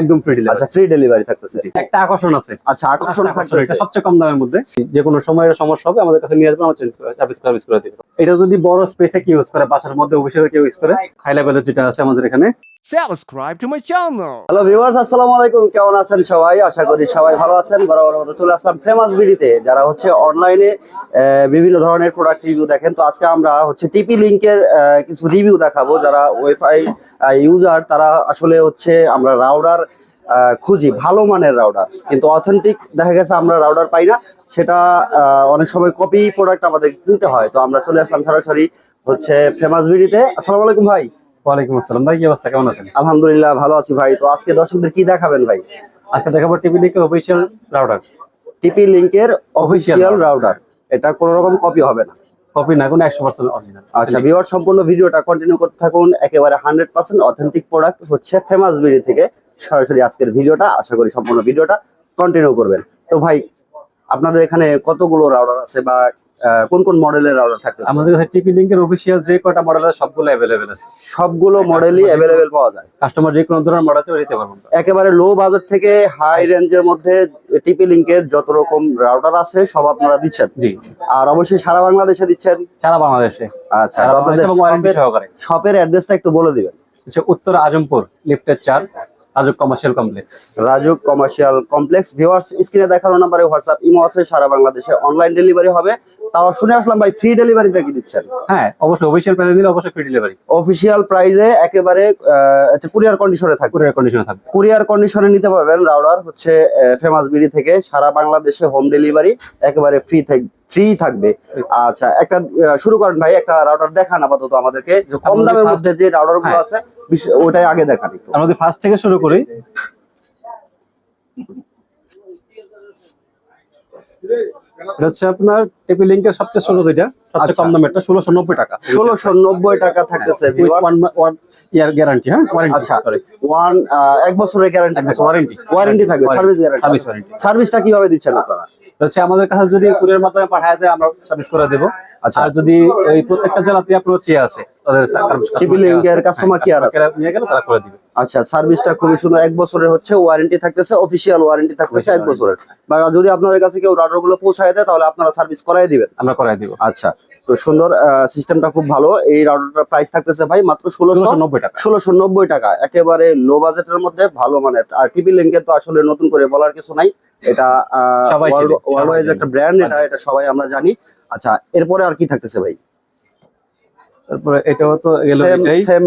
একদম free delivery আচ্ছা free delivery থাকতেছে। একটা আকর্ষণ আছে। আচ্ছা আকর্ষণ থাকতেছে সবচেয়ে কম দামের মধ্যে। যে কোনো সময়ের সমস্যা হবে আমাদের কাছে নিয়ে আসবে আমরা চেঞ্জ করে সার্ভিস সার্ভিস করে দিব। এটা যদি বড় স্পেসে কি ইউজ করে বাসার মধ্যে অফিসে কেউ ইউজ করে হাই লেভেলের যেটা আছে আমাদের এখানে subscribe to my channel. Hello viewers আসসালামু আলাইকুম। কেমন আছেন সবাই? আশা করি সবাই ভালো আছেন। বরাবর মতো চলে আসলাম ফেমাস বিডিতে যারা হচ্ছে অনলাইনে বিভিন্ন ধরনের প্রোডাক্ট রিভিউ দেখেন। তো আজকে আমরা হচ্ছে টিপি লিংকের কিছু রিভিউ দেখাবো। যারা ওয়াইফাই ইউজার তারা আসলে হচ্ছে আমরা রাউডার খুঁজি। ভালো মানের রাউডার কিন্তু অথেন্টিক দেখা গেছে আমরা রাউডার পাই না। সেটা অনেক সময় কপি প্রোডাক্ট আমাদের কিনতে হয়। তো আমরা চলে আসলাম সরাসরি হচ্ছে ফেমাস বিডিতে আসসালামু আলাইকুম ভাই। ওয়ালাইকুম আসসালাম। ভাই কি অবস্থা? কেমন আছেন? আলহামদুলিল্লাহ ভালো আছি ভাই। তো আজকে দর্শকদের কি দেখাবেন ভাই? আজকে দেখাবো টিভি লিঙ্কের অফিসিয়াল রাউটার টিপি লিংকের অফিসিয়াল রাউটার এটা কোনো রকম কপি হবে না। কপি না কোনো একশো পার্সেন্ট অরিজিনাল আচ্ছা ভিউয়ার সম্পূর্ণ ভিডিওটা কন্টিনিউ করতে থাকুন। একেবারে হান্ড্রেড পার্সেন্ট অথেন্টিক প্রোডাক্ট হচ্ছে ফেমাস বিডি থেকে সরাসরি আজকের ভিডিওটা। আশা করি সম্পূর্ণ ভিডিওটা কন্টিনিউ করবেন। তো ভাই আপনাদের এখানে কতগুলো রাউটার আছে বা কোন কোন মডেলের অর্ডার থাকতেছে? আমাদের কাছে টিপি লিংকের অফিসিয়াল যে কয়টা মডেল আছে সবগুলো अवेलेबल আছে। সবগুলো মডেলই अवेलेबल পাওয়া যায়। কাস্টমার যে কোনো ধরনের মডেল চাই পারবেন একেবারে লো বাজেট থেকে হাই হ্যাঁ। রেঞ্জের মধ্যে টিপি লিংকের যত রকম রাউটার আছে সব আপনারা দিচ্ছেন? জি। আর অবশ্যই সারা বাংলাদেশে দিচ্ছেন? সারা বাংলাদেশে। আচ্ছা আপনাদের শপের অ্যাড্রেসটা একটু বলে দিবেন। আচ্ছা উত্তর আজমপুর লিফটের 4 Rajuk commercial complex Rajuk commercial complex viewers স্ক্রিনে দেখানো নাম্বারে হোয়াটসঅ্যাপ ইমো আছে সারা বাংলাদেশে অনলাইন ডেলিভারি হবে। তাও শুনে আসলাম ভাই ফ্রি ডেলিভারি কি দিচ্ছেন? হ্যাঁ অবশ্যই অফিসিয়াল প্রাইসে দিলে অবশ্যই ফ্রি ডেলিভারি অফিসিয়াল প্রাইসে একেবারে কুরিয়ার কন্ডিশনে থাকবে। কুরিয়ার কন্ডিশনে থাকবে। কুরিয়ার কন্ডিশনে নিতে পারবেন রাউডার হচ্ছে ফেমাস বিডি থেকে সারা বাংলাদেশে হোম ডেলিভারি একেবারে ফ্রি থাকবে ফ্রি থাকবে। আচ্ছা একটা শুরু করেন ভাই একটা রাউটার দেখান আপাতত আমাদেরকে। কম দামের মধ্যে যে রাউটারগুলো হ্যাঁ। আছে ওটাই আগে দেখান একটু। যদি ফার্স্ট থেকে শুরু করি। হচ্ছে আপনার টিপি লিঙ্কের সবচেয়ে যেটা সবচেয়ে আচ্ছা। কম ষোলোশো নব্বই টাকা। ষোলোশো নব্বই টাকা থাকতেছে viewers। ইয়ার গ্যারান্টি হ্যাঁ? আচ্ছা। ওয়ান এক বছরের গ্যারান্টি ওয়ারেন্টি ওয়ারেন্টি থাকবে সার্ভিস গ্যারান্টি সার্ভিসটা কীভাবে দিচ্ছেন আপনারা? হচ্ছে আমাদের কাছে যদি কুরিয়ার মাধ্যমে পাঠায় দেয় আমরা সার্ভিস করে দেবো। আচ্ছা। আর যদি এই প্রত্যেকটা জেলাতে আপনার চেয়ে আছে তাদের। তারা করে দিবে। আচ্ছা সার্ভিসটা খুবই সুন্দর। এক বছরের হচ্ছে ওয়ারেন্টি থাকতেছে অফিসিয়াল ওয়ারেন্টি থাকতেছে এক বছরের। বা যদি আপনাদের কাছে কেউ রাডারগুলো পৌঁছায় দেয় তাহলে আপনারা সার্ভিস করাই দিবেন। আমরা করাই দিব। আচ্ছা তো সুন্দর সিস্টেমটা খুব ভালো। এই রাউটারটার প্রাইস থাকতেছে ভাই মাত্র ষোলোশো নব্বই টাকা। ষোলোশো নব্বই টাকা। একেবারে লো বাজেটের মধ্যে ভালো মানের। আর টিপি লিঙ্কের তো আসলে নতুন করে বলার কিছু নাই। এটা ওয়ার্ল্ড ওয়াইজ একটা ব্র্যান্ড এটা এটা সবাই আমরা জানি। আচ্ছা এরপরে আর কি থাকতেছে ভাই? তারপরে এটাও তো গেল এটাই সেম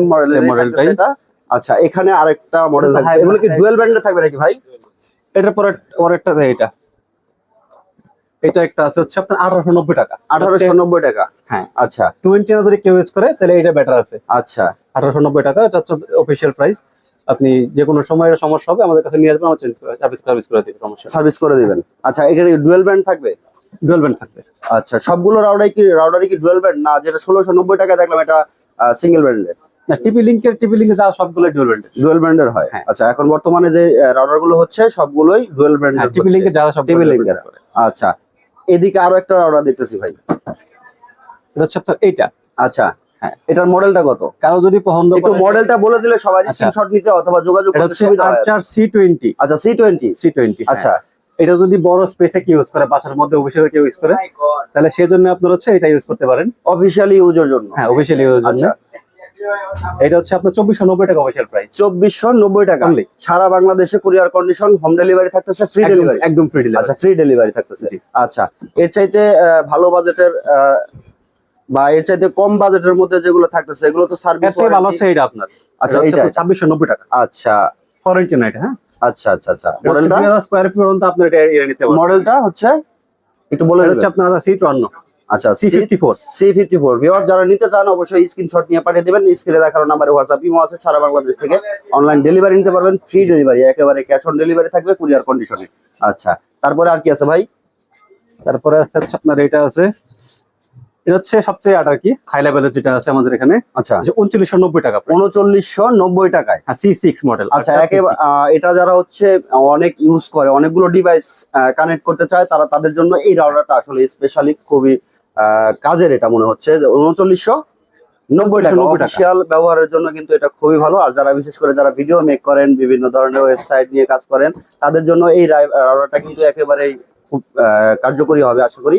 এটা। আচ্ছা এখানে আরেকটা মডেল থাকছে এগুলো কি ডুয়েল ব্র্যান্ডের থাকবে নাকি ভাই? এটার পরে পরেরটা এটা। এটা একটা আছে হচ্ছে আপনার আঠারোশো নব্বই টাকা। আঠারোশো নব্বই টাকা। হ্যাঁ। আচ্ছা। টোয়েন্টি না যদি কেউ ইউজ করে তাহলে এটা বেটার আছে। আচ্ছা। আঠারোশো নব্বই টাকা এটা হচ্ছে অফিসিয়াল প্রাইস আপনি যে কোনো সময়ের সমস্যা হবে আমাদের কাছে নিয়ে আসবেন আমরা চেঞ্জ করে সার্ভিস সার্ভিস করে দিই সমস্যা সার্ভিস করে দিবেন। আচ্ছা এখানে ডুয়েল ব্র্যান্ড থাকবে? ডুয়েল ব্যান্ড থাকবে। আচ্ছা সবগুলো রাউডার কি রাউডারই কি ডুয়েল ব্র্যান্ড না যেটা ষোলোশো নব্বই টাকা দেখলাম এটা সিঙ্গেল ব্র্যান্ডের না টিপি লিঙ্কের টিপি লিঙ্কে যা সবগুলো ডুয়েল ব্যান্ডের ডুয়েল ব্র্যান্ডের হয়? হ্যাঁ। আচ্ছা এখন বর্তমানে যে রাউডারগুলো হচ্ছে সবগুলোই ডুয়েল হ্যাঁ ব্র্যান্ডের টিপি লিঙ্কের যা সব টিপি লিঙ্কের আচ্ছা এদিকে আরও একটা রাউডার দেখতেছি ভাই। এটা হচ্ছে আপনার এইটা। আচ্ছা হ্যাঁ। এটার মডেলটা কত? কারও যদি পছন্দ একটু মডেলটা বলে দিলে সবাই আচ্ছা। স্ক্রিনশট নিতে অথবা যোগাযোগ করতে সুবিধা হয়। আচ্ছা সি টোয়েন্টি সি টোয়েন্টি আচ্ছা। এটা যদি বড় স্পেসে কি ইউজ করে বাসার মধ্যে অফিসে কেউ ইউজ করে তাহলে সেজন্য আপনার হচ্ছে এটা ইউজ করতে পারেন। অফিসিয়ালি ইউজের জন্য। হ্যাঁ অফিসিয়াল ইউজ জন্য। আচ্ছা। এটা হচ্ছে আপনার চব্বিশশো নব্বই টাকা অফিসিয়াল প্রাইস চব্বিশশো নব্বই টাকা। সারা বাংলাদেশে কুরিয়ার কন্ডিশন হোম ডেলিভারি থাকতেছে ফ্রি ডেলিভারি একদম ফ্রি ডেলিভারি আচ্ছা ফ্রি ডেলিভারি থাকতেছে। জি। আচ্ছা। এর চাইতে আহ, ভালো বাজেটের বা এর চাইতে কম বাজেটের মধ্যে যেগুলো থাকতেছে এগুলো তো সার্ভিস ভালো হচ্ছে এটা আপনার। আচ্ছা, এটা এইটা। ছাব্বিশশো নব্বই টাকা। আচ্ছা। ফরেন্টি না এটা হ্যাঁ? আচ্ছা আচ্ছা আচ্ছা। মডেলটা স্কোয়ার ফিট পর্যন্ত আপনার এটা এর নিতে পারবেন। মডেলটা হচ্ছে একটু বলে হচ্ছে আপনার সি চুয়ান্ন আচ্ছা C54 C fifty four viewer যারা নিতে চান অবশ্যই স্ক্রিনশট নিয়ে পাঠিয়ে দেবেন। স্ক্রিনে দেখানো নাম্বারে হোয়াটসঅ্যাপ ইমো আছে সারা বাংলাদেশ থেকে অনলাইন ডেলিভারি নিতে পারবেন। ফ্রি ডেলিভারি একেবারে ক্যাশ অন ডেলিভারি থাকবে কুরিয়ার কন্ডিশনে আচ্ছা তারপরে আর কি আছে ভাই? তারপরে আছে আপনার এটা আছে এটা হচ্ছে সবচেয়ে আট আর কি হাই লেভেলের যেটা আছে আমাদের এখানে। আচ্ছা। উনচল্লিশশো নব্বই টাকা উনচল্লিশশো নব্বই টাকায়? সি সিক্স মডেল আচ্ছা একেবারে এটা যারা হচ্ছে অনেক ইউজ করে অনেকগুলো ডিভাইস কানেক্ট করতে চায় তারা তাদের জন্য এই রাউটারটা আসলে স্পেশালি খুবই কাজের এটা মনে হচ্ছে। যে উনচল্লিশশো নব্বই টাকা 90 টাকা। অফিসিয়াল ব্যবহারের জন্য কিন্তু এটা খুবই ভালো। আর যারা বিশেষ করে যারা ভিডিও মেক করেন বিভিন্ন ধরনের ওয়েবসাইট নিয়ে কাজ করেন তাদের জন্য এই রাউটারটা কিন্তু একেবারেই খুব কার্যকরী হবে আশা করি।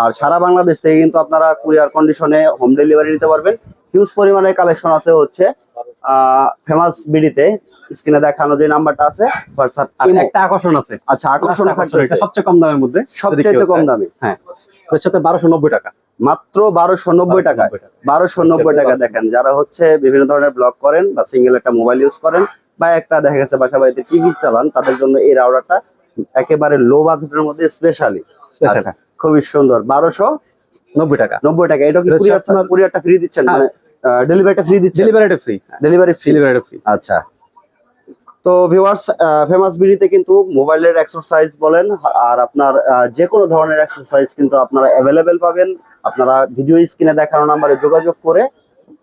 আর সারা বাংলাদেশ থেকে কিন্তু আপনারা কুরিয়ার কন্ডিশনে হোম ডেলিভারি নিতে পারবেন। হিউজ পরিমাণে কালেকশন আছে হচ্ছে ফেমাস বিডিতে। স্ক্রিনে দেখানো যে নাম্বারটা আছে হোয়াটসঅ্যাপ একটা আকর্ষণ আছে। আচ্ছা আকর্ষণ এটা সবচেয়ে কম দামের মধ্যে। সবচেয়ে কম দামে। হ্যাঁ। এর সাথে বারোশো নব্বই টাকা। মাত্র বারোশো নব্বই টাকা 1290 টাকা। বারোশো নব্বই টাকা দেখেন যারা হচ্ছে বিভিন্ন ধরনের ব্লগ করেন বা সিঙ্গেল একটা মোবাইল ইউজ করেন বা একটা দেখা গেছে বাসা বাড়িতে টিভি চালান তাদের জন্য এই রাউটারটা একেবারে লো বাজেটের মধ্যে স্পেশালি আচ্ছা খুবই সুন্দর। বারোশো নব্বই টাকা। নব্বই টাকা। এটা কি কুরিয়ারটা ফ্রি দিচ্ছেন? হ্যাঁ। মানে ডেলিভারিটা ফ্রি দিচ্ছেন? ডেলিভারিটা ফ্রি ডেলিভারি ফ্রি ডেলিভারিটা ফ্রি আচ্ছা। তো ভিউয়ার্স ফেমাস বিডিতে কিন্তু মোবাইলের এক্সারসাইজ বলেন আর আপনার যে কোনো ধরনের এক্সারসাইজ কিন্তু আপনারা অ্যাভেলেবেল পাবেন। আপনারা ভিডিও স্ক্রিনে দেখানো নাম্বারে যোগাযোগ করে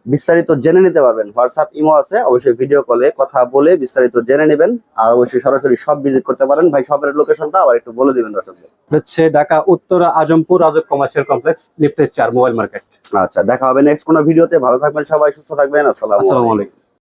বিস্তারিত জেনে নিতে পারবেন। হোয়াটসঅ্যাপ ইমো আছে। অবশ্যই ভিডিও কলে কথা বলে বিস্তারিত জেনে নেবেন। আর অবশ্যই সরাসরি সব ভিজিট করতে পারেন। ভাই সবের লোকেশনটা আবার একটু বলে দিবেন দর্শকদের। হচ্ছে ঢাকা উত্তরা আজমপুর রাজক কমার্শিয়াল কমপ্লেক্স লিফটের চার মোবাইল মার্কেট আচ্ছা দেখা হবে নেক্সট কোনো ভিডিওতে ভালো থাকবেন সবাই সুস্থ থাকবেন। আসসালামু আলাইকুম। আসসালামু আলাইকুম।